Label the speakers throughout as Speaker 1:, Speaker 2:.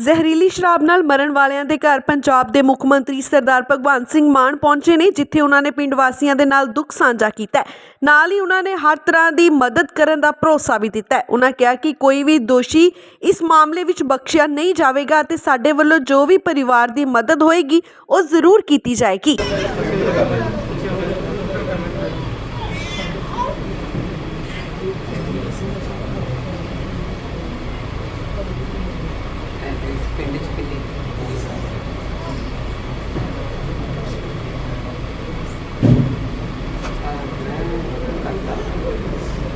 Speaker 1: ਜ਼ਹਿਰੀਲੀ ਸ਼ਰਾਬ ਨਾਲ ਮਰਨ ਵਾਲਿਆਂ ਦੇ ਘਰ ਪੰਜਾਬ ਦੇ ਮੁੱਖ ਮੰਤਰੀ ਸਰਦਾਰ ਭਗਵੰਤ ਸਿੰਘ ਮਾਨ ਪਹੁੰਚੇ ਨੇ, ਜਿੱਥੇ ਉਹਨਾਂ ਨੇ ਪਿੰਡ ਵਾਸੀਆਂ ਦੇ ਨਾਲ ਦੁੱਖ ਸਾਂਝਾ ਕੀਤਾ ਨਾਲ ਹੀ ਉਹਨਾਂ ਨੇ ਹਰ ਤਰ੍ਹਾਂ ਦੀ ਮਦਦ ਕਰਨ ਦਾ ਭਰੋਸਾ ਵੀ ਦਿੱਤਾ ਉਹਨਾਂ ਕਿਹਾ ਕਿ ਕੋਈ ਵੀ ਦੋਸ਼ੀ ਇਸ ਮਾਮਲੇ ਵਿੱਚ ਬਖਸ਼ਿਆ ਨਹੀਂ ਜਾਵੇਗਾ ਅਤੇ ਸਾਡੇ ਵੱਲੋਂ ਜੋ ਵੀ ਪਰਿਵਾਰ ਦੀ ਮਦਦ ਹੋਏਗੀ, ਉਹ ਜ਼ਰੂਰ ਕੀਤੀ ਜਾਏਗੀ
Speaker 2: ਪਿੰਡ ਚ ਕਿੰਨੀ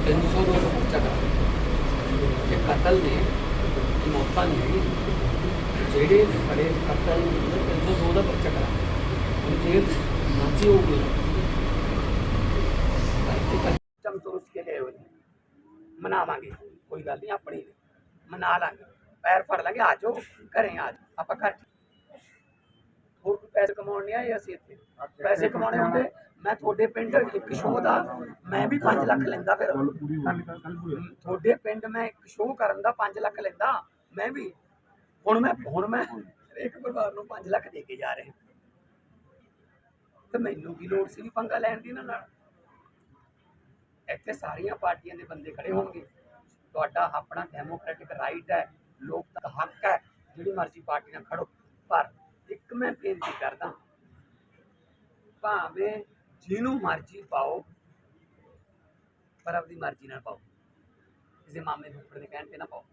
Speaker 2: ਤਿੰਨ ਸੌ ਦੋ ਚੱਕਰ ਇਹ ਕਤਲ ਨੇ ਮੌਤਾਂ ਨਹੀਂ ਹੈਗੀ ਜਿਹੜੇ ਬੜੇ ਕਤਲ ਨੇ ਤਿੰਨ ਦੋ ਦਾ ਪਰਚਾ ਕਰਾ ਹੁਣ ਜੇ ਨਾਚੀ ਹੋ ਗਈ ਚਮ ਤੋਂ ਕੇ ਗਏ ਹੋਏ ਮਨਾਵਾਂਗੇ, ਕੋਈ ਗੱਲ ਨਹੀਂ, ਆਪਣੀ ਮਨਾ ਲਾਂਗੇ। ਪੈਰ ਫੜ ਲਾਂਗੇ, ਆ ਜਾਓ, ਘਰੇ ਆ ਜਾਓ। ਆਪਾਂ ਘਰ ਹੋਰ ਪੈਸੇ ਕਮਾਉਣ ਨਹੀਂ ਆਏ ਅਸੀਂ ਇੱਥੇ। ਪੈਸੇ ਕਮਾਉਣੇ ਹੁੰਦੇ ਮੈਂ ਤੁਹਾਡੇ ਪਿੰਡ ਇੱਕ ਸ਼ੋਅ ਦਾ ਮੈਂ ਵੀ 5 ਲੱਖ ਲੈਂਦਾ ਫਿਰ। ਤੁਹਾਡੇ ਪਿੰਡ ਮੈਂ ਇੱਕ ਸ਼ੋਅ ਕਰਨ ਦਾ 5 ਲੱਖ ਲੈਂਦਾ, ਮੈਂ ਵੀ। ਹੁਣ ਮੈਂ ਹੁਣ ਮੈਂ ਇੱਕ ਪਰਿਵਾਰ ਨੂੰ 5 ਲੱਖ ਦੇ ਕੇ ਜਾ ਰਿਹਾ। ਤੇ ਮੈਨੂੰ ਕੀ ਲੋੜ ਸੀ ਪੰਗਾ ਲੈਣ ਦੀ ਨਾਲ? ਇੱਥੇ ਸਾਰੀਆਂ ਪਾਰਟੀਆਂ ਦੇ ਬੰਦੇ ਖੜੇ ਹੋਣਗੇ। ਤੁਹਾਡਾ ਆਪਣਾ ਡੈਮੋਕ੍ਰੈਟਿਕ ਰਾਈਟ ਹੈ, ਲੋਕ ਹੱਕ ਹੈ, ਜਿਹੜੀ ਮਰਜ਼ੀ ਪਾਰਟੀ ਨਾਲ ਖੜੋ। ਪਰ ਇੱਕ ਮੈਂ ਬੇਨਤੀ ਕਰਦਾ, ਭਾਵੇਂ ਜਿਹਨੂੰ ਮਰਜ਼ੀ ਪਾਓ, ਪਰ ਆਪਣੀ ਮਰਜ਼ੀ ਨਾਲ ਪਾਓ। ਕਿਸੇ ਮਾਮੇ ਦੇ ਦੇ ਕਹਿਣ ਤੇ ਨਾ ਪਾਓ।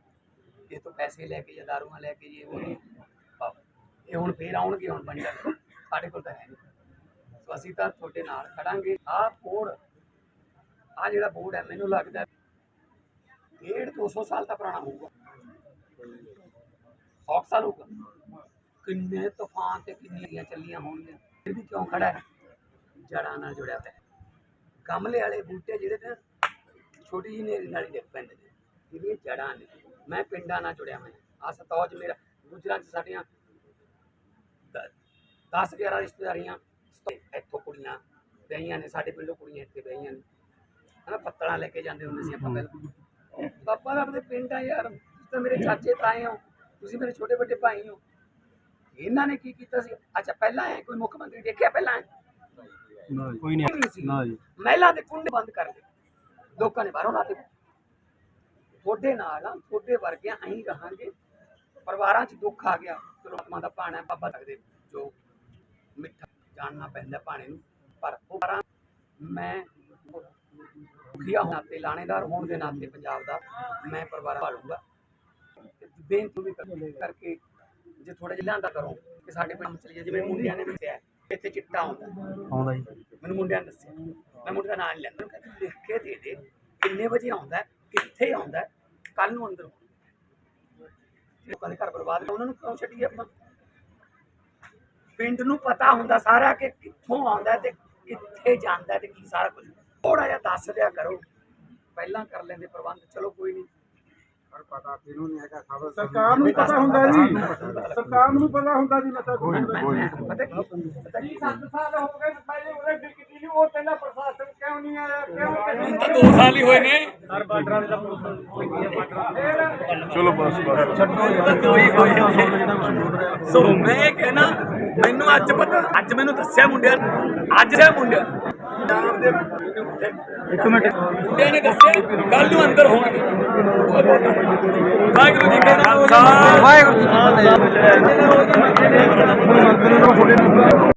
Speaker 2: ਇਹ ਤੋਂ ਪੈਸੇ ਲੈ ਕੇ ਜਾਂ ਦਾਰੂਆਂ ਲੈ ਕੇ ਇਹ ਉਹ ਪਾਓ। ਇਹ ਹੁਣ ਫੇਰ ਆਉਣਗੇ, ਹੁਣ ਬੰਡਲ ਸਾਡੇ ਕੋਲ ਤਾਂ ਹੈ ਨਹੀਂ। ਸੋ ਅਸੀਂ ਤਾਂ ਤੁਹਾਡੇ ਨਾਲ ਖੜਾਂਗੇ। ਆਹ ਕੋਡ ਆ ਜਿਹੜਾ ਬੋਰਡ ਹੈ, ਮੈਨੂੰ ਲੱਗਦਾ ਡੇਢ 200 ਸਾਲ ਦਾ ਪੁਰਾਣਾ ਹੋਊਗਾ। 100 ਸਾਲ ਹੋਊਗਾ। ਕਿੰਨੇ ਤੂਫਾਨ ਤੇ ਕਿੰਨੀਆਂ ਚੱਲੀਆਂ ਹੋਣਗੀਆਂ। ਫਿਰ ਵੀ ਕਿਉਂ ਖੜਾ ਹੈ? ਜੜਾਂ ਨਾਲ ਜੁੜਿਆ ਹੋਇਆ ਹੈ ਗਮਲੇ ਵਾਲੇ ਬੂਟੇ ਜਿਹੜੇ ਨੇ, ਛੋਟੀ ਜਿਹੀ ਨੇਰੀ ਨਾਲ ਹੀ ਡਿੱਗ ਪੈਂਦੇ ਨੇ। ਇਹਦੀਆਂ ਜੜਾਂ ਨੇ, ਮੈਂ ਪਿੰਡਾਂ ਨਾਲ ਜੁੜਿਆ ਮੈਂ ਆ ਸਤੌਜ ਮੇਰਾ, ਗੁਜਰਾਂ ਚ ਸਾਡੀਆਂ 10 11 ਰਿਸ਼ਤੇਦਾਰੀਆਂ ਇੱਥੋਂ ਕੁੜੀਆਂ ਵਿਆਹੀਆਂ ਨੇ, ਸਾਡੇ ਪਿੰਡੋਂ ਕੁੜੀਆਂ ਇੱਥੇ ਵਿਆਹੀਆਂ ਨੇ। ਹਨਾ, ਪੱਤਲਾਂ ਲੈ ਕੇ ਜਾਂਦੇ ਹੁੰਦੇ ਸੀ ਆਪਾਂ ਪਹਿਲਾਂ। ਪਾਪਾ ਦਾ ਆਪਣੇ ਪਿੰਡ ਆ ਯਾਰ, ਤੁਸੀਂ ਤਾਂ ਮੇਰੇ ਚਾਚੇ ਤਾਏ ਹੋ, ਤੁਸੀਂ ਮੇਰੇ ਛੋਟੇ ਵੱਡੇ ਭਾਈ ਹੋ। ਇਹਨਾਂ ਨੇ ਕੀ ਕੀਤਾ ਸੀ? ਅੱਛਾ, ਪਹਿਲਾਂ ਹੈ ਕੋਈ ਮੁੱਖ ਮੰਤਰੀ ਦੇਖਿਆ ਪਹਿਲਾਂ? ਹੈ
Speaker 3: ਕੋਈ ਨਹੀਂ
Speaker 2: ਨਹੀਂ ਸੀ।
Speaker 3: ਨਾ ਜੀ।
Speaker 2: ਮਹਿਲਾ ਦੇ ਕੁੰਡੇ ਬੰਦ ਕਰ ਦੇ ਲੋਕਾਂ ਨੇ ਬਾਹਰੋਂ ਲਾਤੇ ਤੁਹਾਡੇ ਨਾਲ ਆ ਤੁਹਾਡੇ ਵਰਗਿਆਂ ਅਸੀਂ ਰਹਾਂਗੇ। ਪਰਿਵਾਰਾਂ 'ਚ ਦੁੱਖ ਆ ਗਿਆ। ਚਲੋ ਆਤਮਾ ਦਾ ਹੈ, ਬਾਬਾ ਸਕਦੇ ਜੋ ਮਿੱਠਾ ਜਾਣਨਾ ਪੈਂਦਾ ਪਾਣੀ ਨੂੰ। ਪਰ ਉਹ ਪਰਾਂ ਮੈਂ ਮੁਖੀਆ ਹੋਣ ਨਾਤੇ ਲਾਣੇਦਾਰ ਹੋਣ ਦੇ ਨਾਤੇ ਪੰਜਾਬ ਦਾ ਮੈਂ ਪਰਿਵਾਰ ਭਾਲੂਗਾ। ਬੇਨਤੀ ਵੀ ਕਰ- ਕਰਕੇ ਜੇ ਥੋੜਾ ਜਿਹਾ ਲਿਆਂਦਾ ਕਰੋ ਕਿ ਸਾਡੇ ਪਿੰਡ ਚਲੀਏ ਜਿਵੇਂ ਮੁੰਡਿਆਂ ਨੇ ਦੱਸਿਆ ਇੱਥੇ ਚਿੱਟਾ ਹੁੰਦਾ
Speaker 3: ਆਉਂਦਾ ਜੀ।
Speaker 2: ਮੈਨੂੰ ਮੁੰਡਿਆਂ ਨੇ ਦੱਸਿਆ। ਮੈਂ ਮੁੰਡੇ ਦਾ ਨਾਂ ਨਹੀਂ ਲੈਂਦਾ। ਕਹਿੰਦਾ ਲਿਖ ਕੇ ਦੇ ਦੇ ਕਿੰਨੇ ਵਜੇ ਆਉਂਦਾ ਹੈ, ਕਿੱਥੇ ਆਉਂਦਾ ਕੱਲ ਨੂੰ ਅੰਦਰ ਲੋਕਾਂ ਦੇ ਘਰ ਬਰਬਾਦ ਉਹਨਾਂ ਨੂੰ ਕਿਉਂ ਛੱਡੀਏ ਆਪਾਂ? ਪਿੰਡ ਨੂੰ ਪਤਾ ਹੁੰਦਾ ਸਾਰਾ ਕਿ ਕਿੱਥੋਂ ਆਉਂਦਾ ਤੇ ਕਿੱਥੇ ਜਾਂਦਾ ਤੇ ਕੀ ਸਾਰਾ ਕੁਝ। ਥੋੜਾ ਜਿਹਾ ਦੱਸ ਦਿਆ ਕਰੋ। ਪਹਿਲਾਂ ਕਰ ਲੈਂਦੇ ਪ੍ਰਬੰਧ। ਚਲੋ ਕੋਈ ਨਹੀਂ ਪਰ ਪਤਾ ਕਿਹਨੂੰ ਨਹੀਂ ਹੈਗਾ ਖਬਰ
Speaker 4: ਸਰਕਾਰ ਨੂੰ ਪਤਾ ਹੁੰਦਾ ਜੀ। ਸਰਕਾਰ ਨੂੰ ਪਤਾ ਹੁੰਦਾ ਜੀ। ਨਸ਼ਾ
Speaker 2: ਪਤਾ ਕੀ ਪਤਾ ਕੀ
Speaker 4: ਸੱਤ ਸਾਲ ਹੋ ਗਏ ਪਹਿਲੇ ਉਹਨੇ ਡਿਕਟੀ ਨੂੰ। ਉਹ ਕਹਿੰਦਾ ਪ੍ਰਸ਼ਾਸਨ ਕਿਉਂ ਨਹੀਂ ਆਇਆ ਕਿਉਂ
Speaker 2: ਦੋ ਸਾਲ ਹੀ ਹੋਏ ਨੇ।
Speaker 3: ਚਲੋ ਬਸ ਬਸ
Speaker 2: ਸੋ ਮੈਂ ਕਹਿਣਾ ਮੈਨੂੰ ਅੱਜ ਪਤਾ ਅੱਜ ਮੈਨੂੰ ਦੱਸਿਆ ਮੁੰਡਿਆਂ ਅੱਜ ਦੇ ਮੁੰਡਿਆਂ।
Speaker 3: ਇੱਕ ਮਿੰਟ।
Speaker 2: ਮੁੰਡਿਆਂ ਨੇ ਦੱਸਿਆ ਕੱਲ ਨੂੰ ਅੰਦਰ ਹੋਣਗੇ। ਵਾਹਿਗੁਰੂ ਜੀ ਕਾ ਖਾਲਸਾ।
Speaker 3: ਵਾਹਿਗੁਰੂ ਜੀ ਕੀ ਫਤਿਹ।